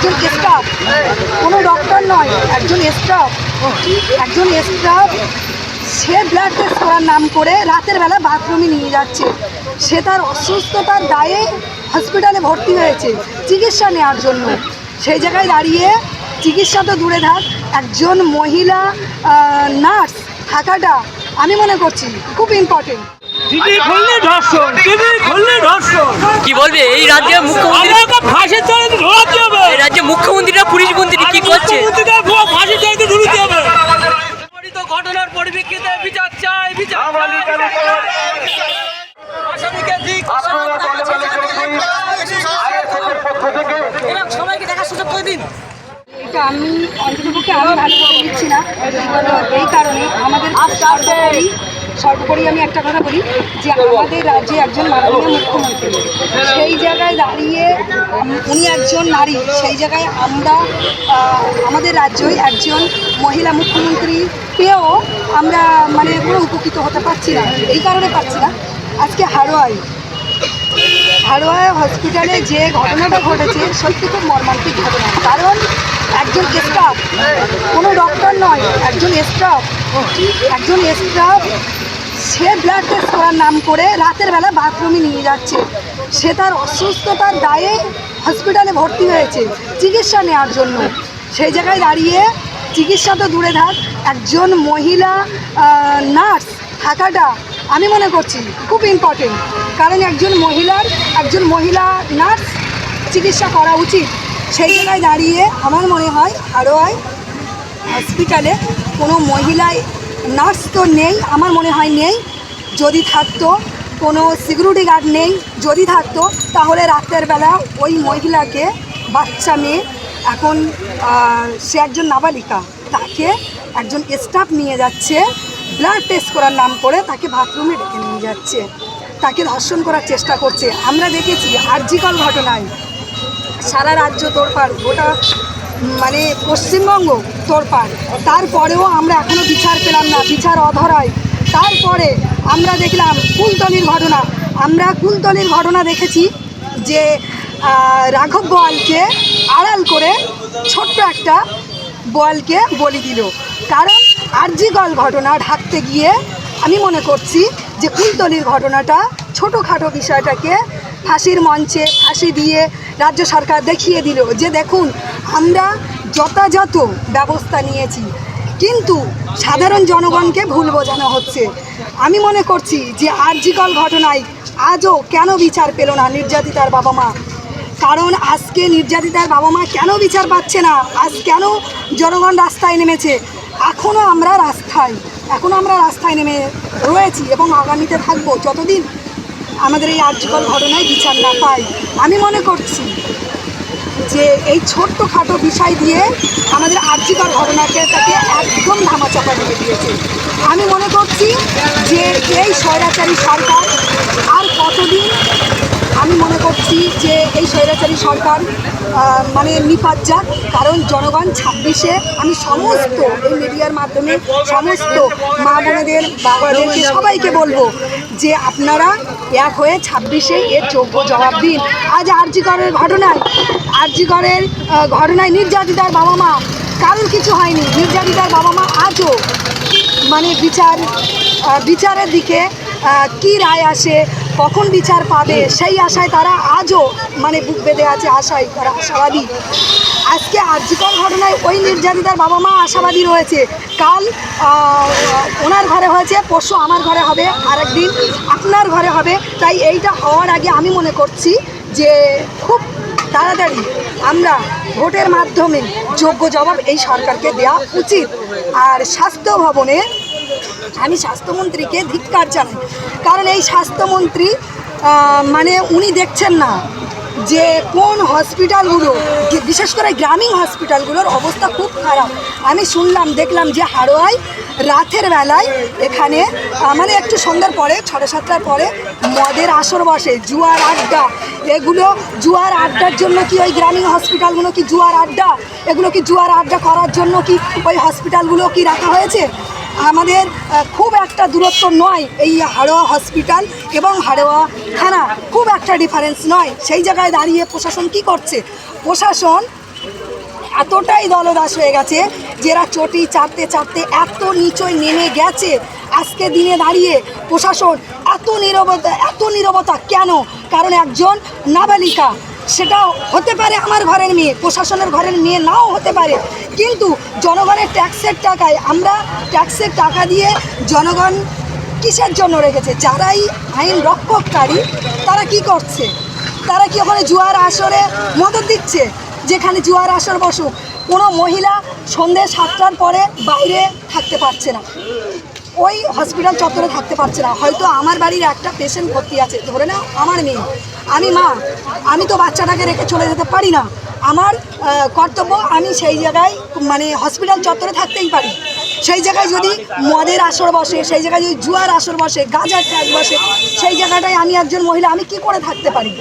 একজন স্টাফ কোনো ডক্টর নয় একজন স্টাফ একজন স্টাফ সে ব্লাড টেস্ট করার নাম করে রাতের বেলা বাথরুমে নিয়ে যাচ্ছে। সে তার অসুস্থতার দায়ে হসপিটালে ভর্তি হয়েছে চিকিৎসা নেওয়ার জন্য। সেই জায়গায় দাঁড়িয়ে চিকিৎসা তো দূরে থাক একজন মহিলা নার্স থাকাটা আমি মনে করছি খুব ইম্পর্টেন্ট দিদি খুললে ধর্ষণ দিদি খুললে ধর্ষণ। কি বলবে? এই রাজ্যে মুখ্যমন্ত্রী ফাঁসির তলাতে ঢোকাতে হবে। এই রাজ্যে মুখ্যমন্ত্রীরা পুলিশ মন্ত্রী কি করছে? ফাঁসির তলাতে ঢুকতে হবে। ঘটনার পরিপ্রেক্ষিতে বিচার চাই বিচার সবাইকে দেখার সুযোগ করে দিন। এটা আমি অন্ততপক্ষে আমি ভালো করে দিচ্ছি না। এই কারণে আমাদের সর্বোপরি আমি একটা কথা বলি যে আমাদের রাজ্যে একজন মাননীয় মুখ্যমন্ত্রী, সেই জায়গায় দাঁড়িয়ে উনি একজন নারী, সেই জায়গায় আমরা আমাদের রাজ্যই একজন মহিলা মুখ্যমন্ত্রী পেয়েও আমরা মানে কোনো উপকৃত হতে পারছি না, এই কারণে পাচ্ছি না। আজকে হারোয়াই হারোয়া হসপিটালে যে ঘটনাটা ঘটেছে, সত্যি খুব মর্মান্তিক ঘটনা। কারণ একজন স্টাফ কোনো ডক্টর নয়, একজন স্টাফ একজন স্টাফ সে ব্লাড টেস্ট করার নাম করে রাতের বেলা বাথরুমে নিয়ে যাচ্ছে। সে তার অসুস্থতার দায়ে হসপিটালে ভর্তি হয়েছে, চিকিৎসা নেওয়ার জন্য। সেই জায়গায় দাঁড়িয়ে চিকিৎসা তো দূরে থাক, একজন মহিলা নার্স থাকাটা আমি মনে করছি খুব ইম্পর্টেন্ট কারণ একজন মহিলার, একজন মহিলা নার্স চিকিৎসা করা উচিত। সেই জায়গায় দাঁড়িয়ে আমার মনে হয় আরও হয় হসপিটালে কোনো মহিলায় নার্স তো নেই, আমার মনে হয় নেই। যদি থাকতো, কোনো সিকিউরিটি গার্ড নেই, যদি থাকতো, তাহলে রাতের বেলা ওই মহিলাকে, বাচ্চা মেয়ে, এখন সে একজন নাবালিকা, তাকে একজন স্টাফ নিয়ে যাচ্ছে ব্লাড টেস্ট করার নাম করে তাকে বাথরুমে ডেকে নিয়ে যাচ্ছে, তাকে ধর্ষণ করার চেষ্টা করছে। আমরা দেখেছি আর্জিকল ঘটনায় সারা রাজ্য তোড়পাড়, গোটা মানে পশ্চিমবঙ্গ তোড়পাড় তারপরেও আমরা এখনও বিচার পেলাম না, বিচার অধরায় তারপরে আমরা দেখলাম কুলতলির ঘটনা। আমরা কুলতলির ঘটনা দেখেছি যে রাঘব বোয়ালকে আড়াল করে ছোট্ট একটা বলকে বলি দিল। কারণ আর্জিগল ঘটনা ঢাকতে গিয়ে আমি মনে করছি যে কুলতলির ঘটনাটা ছোটোখাটো বিষয়টাকে ফাঁসির মঞ্চে ফাঁসি দিয়ে রাজ্য সরকার দেখিয়ে দিল যে দেখুন, আমরা যথাযথ ব্যবস্থা নিয়েছি। কিন্তু সাধারণ জনগণকে ভুল বোঝানো হচ্ছে। আমি মনে করছি যে আর্জিকল ঘটনায় আজও কেন বিচার পেল না নির্যাতিতার বাবা মা? কারণ আজকে নির্যাতিতার বাবা মা কেন বিচার পাচ্ছে না? আজ কেন জনগণ রাস্তায় নেমেছে? এখনও আমরা রাস্তায় এখনও আমরা রাস্তায় নেমে রয়েছি এবং আগামীতে থাকব যতদিন আমাদের এই আর্যকল ঘটনায় বিচার না পাই আমি মনে করছি যে এই ছোট্ট খাটো বিষয় দিয়ে আমাদের আর্যিকর ঘটনাকে তাকে একদম ধামাচাপা দিয়ে দিয়েছে। আমি মনে করছি যে এই স্বৈরাচারী সরকার আর কতদিন আমি যে এই স্বৈরাচারী সরকার মানে নিপাত যাক কারণ জনগণ ছাব্বিশে আমি সমস্ত এই মিডিয়ার মাধ্যমে সমস্ত মা বোনেদের বাবাদেরকে সবাইকে বলব যে আপনারা এক হয়ে ছাব্বিশে এর যোগ্য জবাব দিন। আজ আরজিকরের ঘটনায় আরজিকরের আহ, ঘটনায় নির্যাতিতার বাবা মা কারোর কিছু হয়নি। নির্যাতিতার বাবা মা আজও মানে বিচার বিচারের দিকে কি রায় আসে কখন বিচার পাবে? সেই আশায় তারা আজও মানে বুক বেঁধে আছে, আশায় তারা আশাবাদী। আজকে আর্যিকর ঘটনায় ওই নির্যাতিতার বাবা মা আশাবাদী রয়েছে। কাল ওনার ঘরে হয়েছে, পরশু আমার ঘরে হবে, আরেকদিন আপনার ঘরে হবে। তাই এইটা হওয়ার আগে আমি মনে করছি যে খুব তাড়াতাড়ি আমরা ভোটের মাধ্যমে যোগ্য জবাব এই সরকারকে দেওয়া উচিত। আর স্বাস্থ্য ভবনে আমি স্বাস্থ্যমন্ত্রীকে ধিক্কার জানাই। কারণ এই স্বাস্থ্যমন্ত্রী মানে উনি দেখছেন না যে কোন হসপিটালগুলো, বিশেষ করে গ্রামীণ হসপিটালগুলোর অবস্থা খুব খারাপ। আমি শুনলাম, দেখলাম যে হাড়োয়ায় রাতের বেলায় এখানে মানে একটু সন্ধ্যার পরে, ছটা সাতটার পরে মদের আসর বসে, জুয়ার আড্ডা। এগুলো জুয়ার আড্ডার জন্য কি ওই গ্রামীণ হসপিটালগুলো কি জুয়ার আড্ডা? এগুলো কি জুয়ার আড্ডা করার জন্য কি ওই হসপিটালগুলো কি রাখা হয়েছে? আমাদের খুব একটা দূরত্ব নয় এই হাড়োয়া হসপিটাল এবং হাড়োয়া থানা। খুব একটা ডিফারেন্স নয়। সেই জায়গায় দাঁড়িয়ে প্রশাসন কি করছে? প্রশাসন এতটাই দলদাস হয়ে গেছে যেরা চটি চাপতে চাপতে এত নিচয় নেমে গেছে। আজকে দিনে দাঁড়িয়ে প্রশাসন এত নীরবতা এত নীরবতা কেন? কারণ একজন নাবালিকা। সেটা হতে পারে আমার ঘরের মেয়ে, প্রশাসনের ঘরের মেয়ে নাও হতে পারে। কিন্তু জনগণের ট্যাক্সের টাকায় আমরা ট্যাক্সের টাকা দিয়ে জনগণ কিসের জন্য রেখেছে? যারাই আইন রক্ষককারী, তারা কি করছে? তারা কি ওখানে জুয়ার আসরে মদত দিচ্ছে? যেখানে জুয়ার আসর বসুক। কোনো মহিলা সন্ধ্যে সাতটার পরে বাইরে থাকতে পারছে না। ওই হসপিটাল চত্বরে থাকতে পারছে না। হয়তো আমার বাড়ির একটা পেশেন্ট ভর্তি আছে। ধরে না আমার মেয়ে। আমি মা। আমি তো বাচ্চাটাকে রেখে চলে যেতে পারি না। আমার কর্তব্য আমি সেই জায়গায় মানে হসপিটাল চত্বরে থাকতেই পারি। সেই জায়গায় যদি মদের আসর বসে, সেই জায়গায় যদি জুয়ার আসর বসে, গাঁজার ট্যাগ বসে, সেই জায়গাটায় আমি একজন মহিলা, আমি কি করে থাকতে পারি?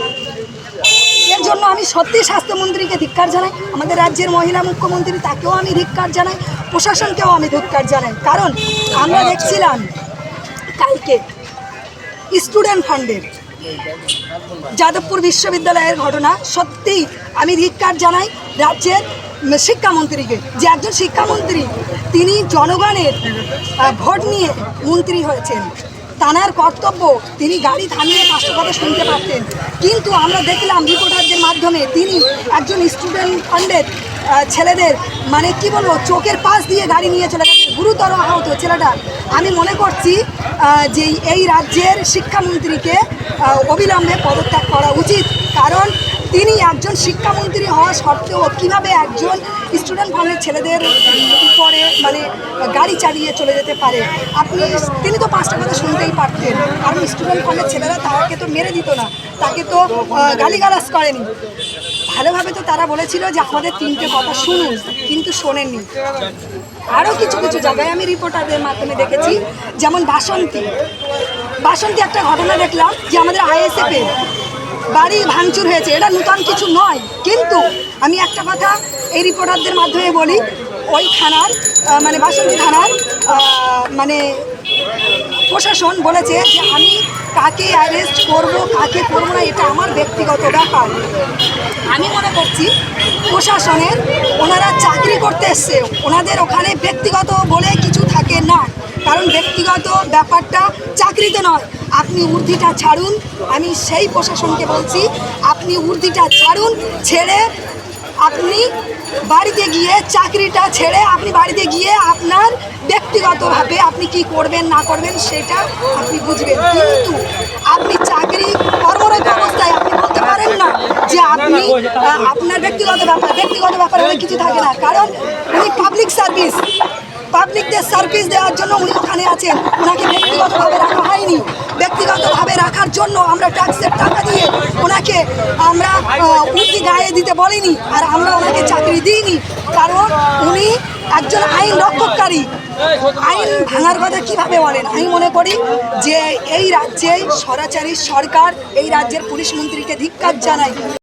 এর জন্য আমি সত্যি স্বাস্থ্যমন্ত্রীকে ধিক্কার জানাই। আমাদের রাজ্যের মহিলা মুখ্যমন্ত্রী তাকেও আমি ধিক্কার জানাই। প্রশাসনকেও আমি ধিক্কার জানাই। কারণ আমরা দেখছিলাম কালকে স্টুডেন্ট ফান্ডের। যাদবপুর বিশ্ববিদ্যালয়ের ঘটনা। সত্যিই আমি ধিক্কার জানাই রাজ্যের শিক্ষামন্ত্রীকে যে একজন শিক্ষামন্ত্রী, তিনি জনগণের ভোট নিয়ে মন্ত্রী হয়েছেন। তানার কর্তব্য তিনি গাড়ি থামিয়ে পাঁচটা কথা শুনতে পারতেন। কিন্তু আমরা দেখলাম রিপোর্টারদের মাধ্যমে তিনি একজন স্টুডেন্ট ফান্ডের ছেলেদের মানে কি বলব, চোখের পাশ দিয়ে গাড়ি নিয়ে চলে গেছে, গুরুতর আহত ছেলেটা। আমি মনে করছি যে এই রাজ্যের শিক্ষামন্ত্রীকে অবিলম্বে পদত্যাগ করা উচিত। কারণ তিনি একজন শিক্ষামন্ত্রী হওয়া সত্ত্বেও কীভাবে একজন স্টুডেন্ট ফান্ডের ছেলেদের উপরে মানে গাড়ি চালিয়ে চলে যেতে পারে। আপনি, তিনি তো পাঁচটা কথা শুনতেই পারতেন। কারণ স্টুডেন্ট ফান্ডের ছেলেরা তাকে তো মেরে দিত না, তাকে তো গালিগালাজ করেনি। ভালোভাবে তো তারা বলেছিল যে আমাদের তিনটে কথা শুনুন, কিন্তু শোনেননি। আরও কিছু কিছু জায়গায় আমি রিপোর্টারদের মাধ্যমে দেখেছি, যেমন বাসন্তী। বাসন্তী একটা ঘটনা দেখলাম যে আমাদের আইএসএফ বাড়ি ভাঙচুর হয়েছে। এটা নূতন কিছু নয়, কিন্তু আমি একটা কথা এই রিপোর্টারদের মাধ্যমে বলি, ওই থানার মানে বাসন্তী থানার মানে প্রশাসন বলেছে যে আমি কাকে অ্যারেস্ট করব, কাকে করব না, এটা আমার ব্যক্তিগত ব্যাপার। আমি মনে করছি প্রশাসনের, ওনারা চাকরি করতে এসছে, ওনাদের ওখানে ব্যক্তিগত বলে কিছু থাকে না। কারণ ব্যক্তিগত ব্যাপারটা চাকরিতে নয়। আপনি উর্দিটা ছাড়ুন, আমি সেই প্রশাসনকে বলছি, আপনি উর্দিটা ছাড়ুন, ছেড়ে আপনি বাড়িতে গিয়ে চাকরিটা ছেড়ে আপনি বাড়িতে গিয়ে আপনার ব্যক্তিগতভাবে আপনি কি করবেন, না করবেন সেটা আপনি বুঝবেন। কিন্তু আপনি চাকরি কর্মরত অবস্থায় আপনি বলতে পারেন না যে আপনি আপনার ব্যক্তিগত ব্যাপার, ব্যক্তিগত ব্যাপারে অনেক কিছু থাকে না। কারণ উনি পাবলিক সার্ভিস পাবলিকদের সার্ভিস দেওয়ার জন্য উনি ওখানে আছেন। ওনাকে ব্যক্তিগতভাবে রাখা হয়নি। ব্যক্তিগতভাবে রাখার জন্য আমরা ট্যাক্সের টাকা দিয়ে ওনাকে আমরা উর্দি গায়ে দিতে বলিনি আর আমরা ওনাকে চাকরি দিইনি। কারণ উনি একজন আইন রক্ষককারী। আইন ভাঙার কথা কীভাবে বলেন? আমি মনে করি যে এই রাজ্যে স্বরাচারী সরকার এই রাজ্যের পুলিশ মন্ত্রীকে ধিক্কার জানাই